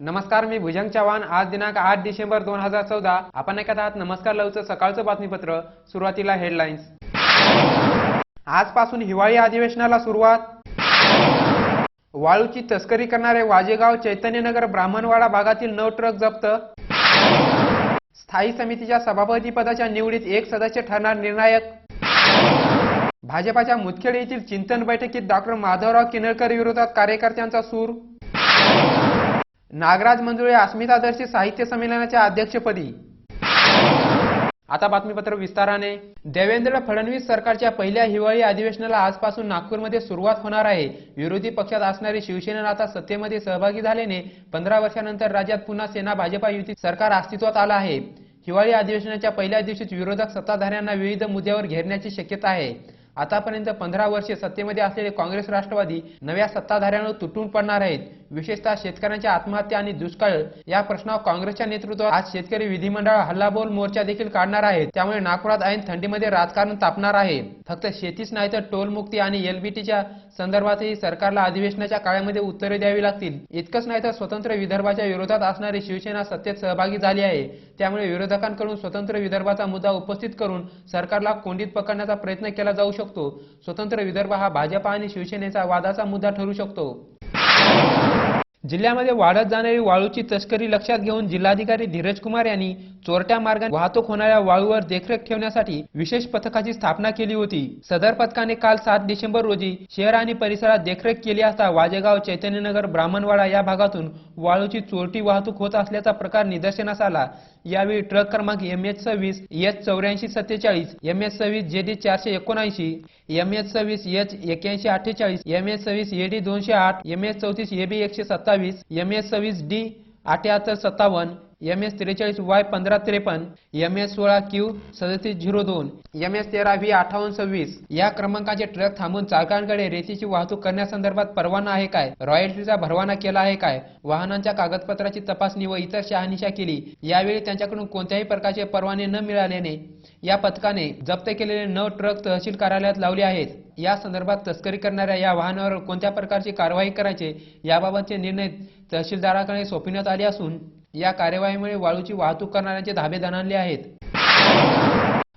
नमस्कार मी भुजंग चव्हाण. आज दिनांक आठ डिसेंबर दोन हजार चौदा. आपण ऐकत आहात नमस्कार लवचं सकाळचं बातमीपत्र सुरुवातीला हेडलाईन्स. आजपासून हिवाळी अधिवेशनाला सुरुवात. वाळूची तस्करी करणारे वाजेगाव चैतन्यनगर ब्राह्मणवाडा भागातील नऊ ट्रक जप्त. स्थायी समितीच्या सभापती पदाच्या निवडीत एक सदस्य ठरणार निर्णायक. भाजपाच्या मुदखेड येथील चिंतन बैठकीत डॉक्टर माधवराव किनळकर विरोधात कार्यकर्त्यांचा सूर. नागराज मंजुळे अस्मितादर्शी साहित्य संमेलनाच्या अध्यक्षपदी. आता बातमीपत्र विस्ताराने. देवेंद्र फडणवीस सरकारच्या पहिल्या हिवाळी अधिवेशनाला आजपासून नागपूरमध्ये सुरुवात होणार आहे. विरोधी पक्षात असणारी शिवसेना आता सत्तेमध्ये सहभागी झाल्याने पंधरा वर्षानंतर राज्यात पुन्हा सेना भाजपा युती सरकार अस्तित्वात आलं आहे. हिवाळी अधिवेशनाच्या पहिल्या दिवशीच विरोधक सत्ताधाऱ्यांना विविध मुद्द्यावर घेरण्याची शक्यता आहे. आतापर्यंत पंधरा वर्षे सत्तेमध्ये असलेले काँग्रेस राष्ट्रवादी नव्या सत्ताधाऱ्यांवर तुटून पडणार आहेत. विशेषतः शेतकऱ्यांच्या आत्महत्या आणि दुष्काळ या प्रश्नावर काँग्रेसच्या नेतृत्वात आज शेतकरी विधिमंडळ हल्लाबोल मोर्चा देखील काढणार आहे. त्यामुळे नागपुरात ऐन थंडीमध्ये राजकारण तापणार आहे. फक्त शेतीच नाही तर टोलमुक्ती आणि एलबीटीच्या संदर्भातही सरकारला अधिवेशनाच्या काळामध्ये उत्तरे द्यावी लागतील. इतकंच नाही तर स्वतंत्र विदर्भाच्या विरोधात असणारी शिवसेना सत्तेत सहभागी झाली आहे. त्यामुळे विरोधकांकडून स्वतंत्र विदर्भाचा मुद्दा उपस्थित करून सरकारला कोंडीत पकडण्याचा प्रयत्न केला जाऊ शकतो. स्वतंत्र विदर्भ हा भाजपा आणि शिवसेनेचा वादाचा मुद्दा ठरू शकतो. जिल्ह्यामध्ये वाढत जाणारी वाळूची तस्करी लक्षात घेऊन जिल्हाधिकारी धीरज कुमार यांनी चोरट्या मार्गाने वाहतूक होणाऱ्या वाळूवर देखरेख ठेवण्यासाठी विशेष पथकाची स्थापना केली होती. सदर पथकाने काल सात डिसेंबर रोजी शहर आणि परिसरात देखरेख केली असता वाजेगाव चैतन्यनगर ब्राह्मणवाडा या भागातून वाळूची चोरटी वाहतूक होत असल्याचा प्रकार निदर्शनास आला. यावेळी ट्रक क्रमांक एम एच सव्वीस एच चौऱ्याऐंशी सत्तेचाळीस एम एच सव्वीस जे डी चारशे एकोणऐंशी एम एच सव्वीस एच एक्याऐंशी अठ्ठेचाळीस एम एच सव्वीस ए डी दोनशे आठ एम एच चौतीस ए बी एकशे सत्तावीस एम एच सव्वीस डी अठ्याहत्तर सत्तावन्न एम एस त्रेचाळीस वाय पंधरा त्रेपन्न एम एस सोळा क्यू सदतीस झिरो दोन एम एस तेरा व्ही अठ्ठावन्न सव्वीस. या क्रमांकाचे ट्रक थांबून चालकांकडे रेतीची वाहतूक करण्यासंदर्भात परवाना आहे काय? रॉयल्टीचा भरवाना केला आहे काय? वाहनांच्या कागदपत्राची तपासणी व इतर शहानिशा केली. यावेळी त्यांच्याकडून कोणत्याही प्रकारचे परवाने न मिळाल्याने या पथकाने जप्त केलेले नऊ ट्रक तहसील कार्यालयात लावले आहेत. या संदर्भात तस्करी करणाऱ्या या वाहनावर कोणत्या प्रकारची कारवाई करायचे याबाबतचे निर्णय तहसीलदाराकडे सोपविण्यात आले असून या कार्यवाहीमुळे वाळूची वाहतूक करणाऱ्यांचे धाबे दणाणले आहेत.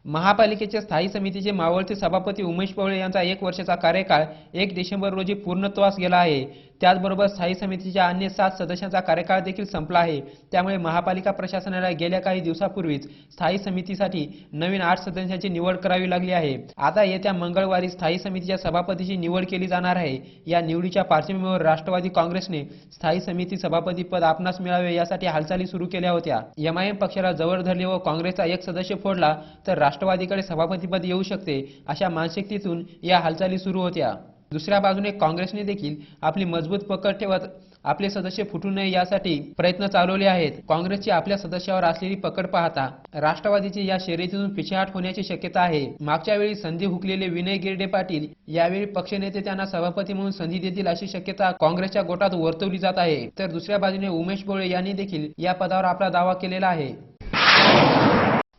महापालिकेच्या स्थायी समितीचे मावळते सभापती उमेश पवळे यांचा एक वर्षाचा कार्यकाळ एक डिसेंबर रोजी पूर्णत्वास गेला आहे. त्याचबरोबर स्थायी समितीच्या अन्य सात सदस्यांचा कार्यकाळ देखील संपला आहे. त्यामुळे महापालिका प्रशासनाला गेल्या काही दिवसापूर्वीच स्थायी समितीसाठी नवीन आठ सदस्यांची निवड करावी लागली आहे. आता येत्या मंगळवारी स्थायी समितीच्या सभापतीची निवड केली जाणार आहे. या निवडीच्या पार्श्वभूमीवर राष्ट्रवादी काँग्रेसने स्थायी समिती सभापती पद आपणास मिळावे यासाठी हालचाली सुरू केल्या होत्या. एमआयएम पक्षाला जवळ धरले व काँग्रेसचा एक सदस्य फोडला तर राष्ट्रवादीकडे सभापतीपद येऊ शकते अशा मानसिकतेतून या हालचाली सुरू होत्या. दुसऱ्या बाजूने काँग्रेसने देखील आपली मजबूत पकड ठेवत आपले सदस्य फुटू नये यासाठी प्रयत्न चालवले आहेत. काँग्रेसची आपल्या सदस्यावर असलेली पकड पाहता राष्ट्रवादीची या शर्यतीतून पिछेहाट होण्याची शक्यता आहे. मागच्या वेळी संधी हुकलेले विनय गिरडे पाटील यावेळी पक्षनेते त्यांना सभापती म्हणून संधी देतील अशी शक्यता काँग्रेसच्या गोटात वर्तवली जात आहे. तर दुसऱ्या बाजूने उमेश बोळे यांनी देखील या पदावर आपला दावा केलेला आहे.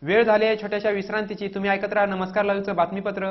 वेळ झाली आहे छोट्याशा विश्रांतीची. तुम्ही ऐकत राहा नमस्कार लालचं बातमीपत्र.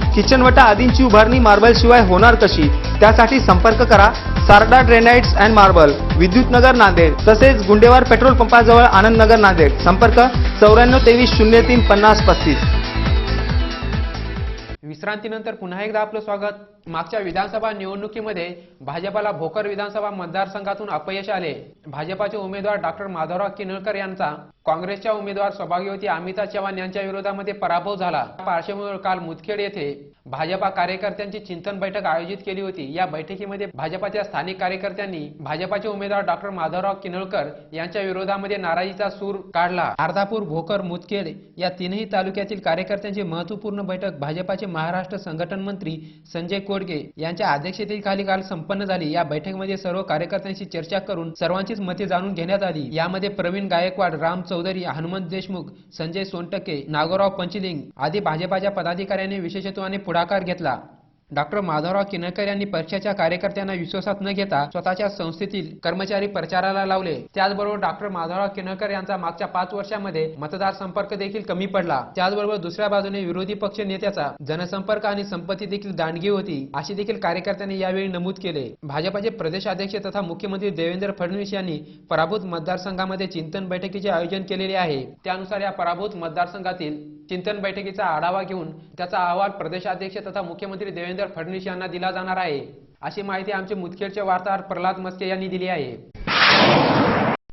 किचनवटा आदींची उभारणी मार्बल शिवाय होणार कशी? त्यासाठी संपर्क करा. सारडा ड्रेनाइट्स अँड मार्बल विद्युत नगर नांदेड तसेच गुंडेवार पेट्रोल पंपाजवळ आनंद नगर नांदेड. संपर्क चौऱ्याण्णव तेवीस शून्य तीन पन्नास पस्तीस. विश्रांतीनंतर पुन्हा एकदा आपलं स्वागत. मागच्या विधानसभा निवडणुकीमध्ये भाजपाला भोकर विधानसभा मतदारसंघातून अपयश आले. भाजपाचे उमेदवार डॉक्टर माधवराव किनळकर यांचा काँग्रेसच्या उमेदवार सौभाग्यवती अमिता चव्हाण यांच्या विरोधामध्ये पराभव झाला. पार्श्वभूमीवर काल मुदखेड येथे भाजपा कार्यकर्त्यांची चिंतन बैठक आयोजित केली होती. या बैठकीमध्ये भाजपाच्या स्थानिक कार्यकर्त्यांनी भाजपाचे उमेदवार डॉक्टर माधवराव किनळकर यांच्या विरोधामध्ये नाराजीचा सूर काढला. अर्धापूर भोकर मुदखेड या तीनही तालुक्यातील कार्यकर्त्यांची महत्त्वपूर्ण बैठक भाजपाचे महाराष्ट्र संघटन मंत्री संजय कोडगे यांच्या अध्यक्षतेखाली काल संपन्न झाली. या बैठकीमध्ये सर्व कार्यकर्त्यांशी चर्चा करून सर्वांचीच मते जाणून घेण्यात आली. यामध्ये प्रवीण गायकवाड राम चौधरी हनुमंत देशमुख संजय सोनटके नागोराव पंचलिंग आदी भाजपाच्या पदाधिकाऱ्यांनी विशेषत्वाने पुढाकार घेतला. डॉक्टर माधवराव किनकर यांनी पक्षाच्या कार्यकर्त्यांना विश्वासात न घेता स्वतःच्या संस्थेतील कर्मचारी प्रचाराला लावले. त्याचबरोबर डॉक्टर माधवराव किनकर यांचा मागच्या पाच वर्षांमध्ये मतदार संपर्क देखील कमी पडला. त्याचबरोबर दुसऱ्या बाजूने विरोधी पक्ष नेत्याचा जनसंपर्क आणि संपत्ती देखील दांडगी होती अशी देखील कार्यकर्त्यांनी यावेळी नमूद केले. भाजपाचे प्रदेशाध्यक्ष तथा मुख्यमंत्री देवेंद्र फडणवीस यांनी पराभूत मतदारसंघामध्ये चिंतन बैठकीचे आयोजन केलेले आहे. त्यानुसार या पराभूत मतदारसंघातील चिंतन बैठकीचा आढावा घेऊन त्याचा अहवाल प्रदेशाध्यक्ष तथा मुख्यमंत्री देवेंद्र फडणवीस यांना दिला जाणार आहे. अशी माहिती आमचे मुदखेडचे वार्ताहर प्रल्हाद मस्के यांनी दिली आहे.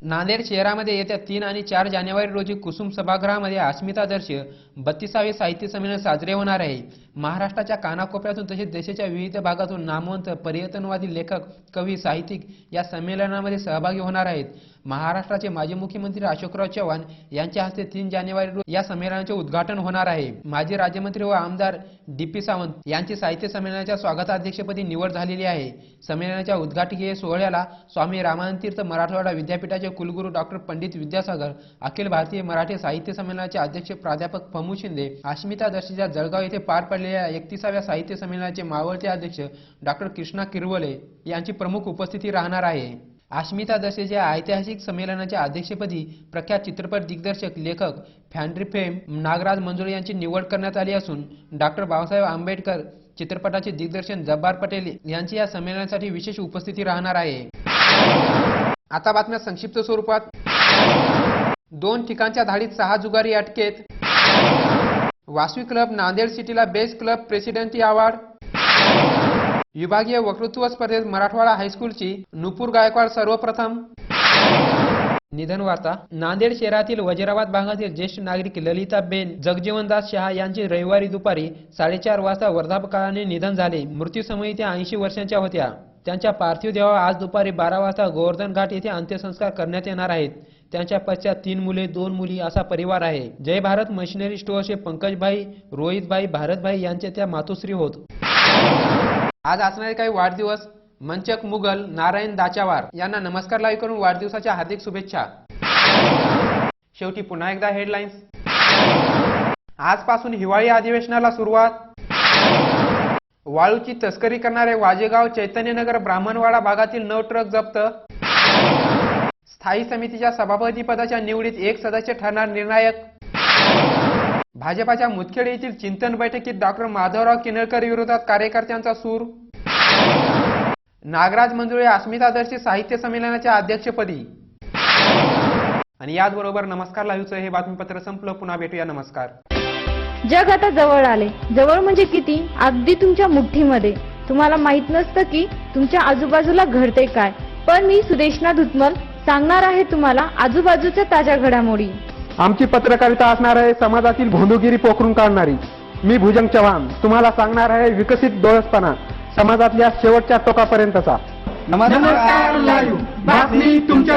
नांदेड शहरामध्ये येत्या तीन आणि चार जानेवारी रोजी कुसुम सभागृहामध्ये अस्मितादर्श बत्तीसावे साहित्य संमेलन साजरे होणार आहे. महाराष्ट्राच्या कानाकोपऱ्यातून तसेच देशाच्या विविध भागातून नामवंत पर्यटनवादी लेखक कवी साहित्यिक या संमेलनामध्ये सहभागी होणार आहेत. महाराष्ट्राचे माजी मुख्यमंत्री अशोकराव चव्हाण यांच्या हस्ते तीन जानेवारी रोजी या संमेलनाचे उद्घाटन होणार आहे. माजी राज्यमंत्री व आमदार डी पी सावंत यांची साहित्य संमेलनाच्या स्वागताध्यक्षपदी निवड झालेली आहे. संमेलनाच्या उद्घाटकीय सोहळ्याला स्वामी रामानंद तीर्थ मराठवाडा विद्यापीठाचे कुलगुरू डॉक्टर पंडित विद्यासागर अखिल भारतीय मराठी साहित्य संमेलनाचे अध्यक्ष प्राध्यापक फमू शिंदे अस्मिता दर्शीच्या जळगाव येथे पार पडलेल्या एकतीसाव्या साहित्य संमेलनाचे मावळते अध्यक्ष डॉक्टर कृष्णा किरवले यांची प्रमुख उपस्थिती राहणार आहे. अस्मिता दशेच्या ऐतिहासिक संमेलनाच्या अध्यक्षपदी प्रख्यात चित्रपट दिग्दर्शक लेखक फॅन्ड्री फेम नागराज मंजुळे यांची निवड करण्यात आली असून डॉक्टर बाबासाहेब आंबेडकर चित्रपटाचे दिग्दर्शन जब्बार पटेल यांची या संमेलनासाठी विशेष उपस्थिती राहणार आहे. आता बातम्या संक्षिप्त स्वरूपात. दोन ठिकाणच्या धाडीत सहा जुगारी अटकेत. वासवी क्लब नांदेड सिटीला बेस्ट क्लब प्रेसिडेंटी अवॉर्ड विभागीय वक्तृत्व स्पर्धेत मराठवाडा हायस्कूलची नुपूर गायकवाड सर्वप्रथम. निधन वार्ता. नांदेड शहरातील वजिराबाद भागातील ज्येष्ठ नागरिक ललिताबेन जगजीवनदास शहा यांचे रविवारी दुपारी साडेचार वाजता वर्धापकाळाने निधन झाले. मृत्यूसमयी त्या ऐंशी वर्षांच्या होत्या. त्यांच्या पार्थिव देहावर आज दुपारी बारा वाजता गोवर्धन घाट येथे अंत्यसंस्कार करण्यात येणार आहेत. त्यांच्या पश्चात तीन मुले दोन मुली असा परिवार आहे. जय भारत मशिनरी स्टोअरचे पंकजभाई रोहितभाई भारतभाई यांचे त्या मातोश्री होत. आज असणारे काही वाढदिवस मंचक मुघल नारायण दाचावार यांना नमस्कार लाईव्ह करून वाढदिवसाच्या हार्दिक शुभेच्छा. शेवटी पुन्हा एकदा हेडलाईन्स आजपासून हिवाळी अधिवेशनाला सुरुवात. वाळूची तस्करी करणारे वाजेगाव चैतन्यनगर ब्राह्मणवाडा भागातील नऊ ट्रक जप्त. स्थायी समितीच्या सभापती पदाच्या निवडीत एक सदस्य ठरणार निर्णायक. भाजपाच्या मुतखेड येथील चिंतन बैठकीत डॉक्टर माधवराव किनळकर विरोधात कार्यकर्त्यांचा सूर. नागराज मंजुळे अस्मितादर्शी साहित्य संमेलनाच्या अध्यक्षपदी. आणि याचबरोबर नमस्कार लाईव्हचं हे बातमीपत्र संपलं. पुन्हा भेटूया. नमस्कार. जग आता जवळ आले. जवळ म्हणजे किती? अगदी तुमच्या मुठ्ठीमध्ये तुम्हाला माहीत नसतं की तुमच्या आजूबाजूला घडते काय. पण मी सुदेशना धुतमल सांगणार आहे तुम्हाला आजूबाजूच्या ताज्या घडामोडी. आमची पत्रकारिता असणार आहे समाजातील भोंदूगिरी पोखरून काढणारी. मी भुजंग चव्हाण तुम्हाला सांगणार आहे विकसित डोळसपणा समाजातल्या शेवटच्या टोकापर्यंतचा. नमस्कार बातमी तुमच्या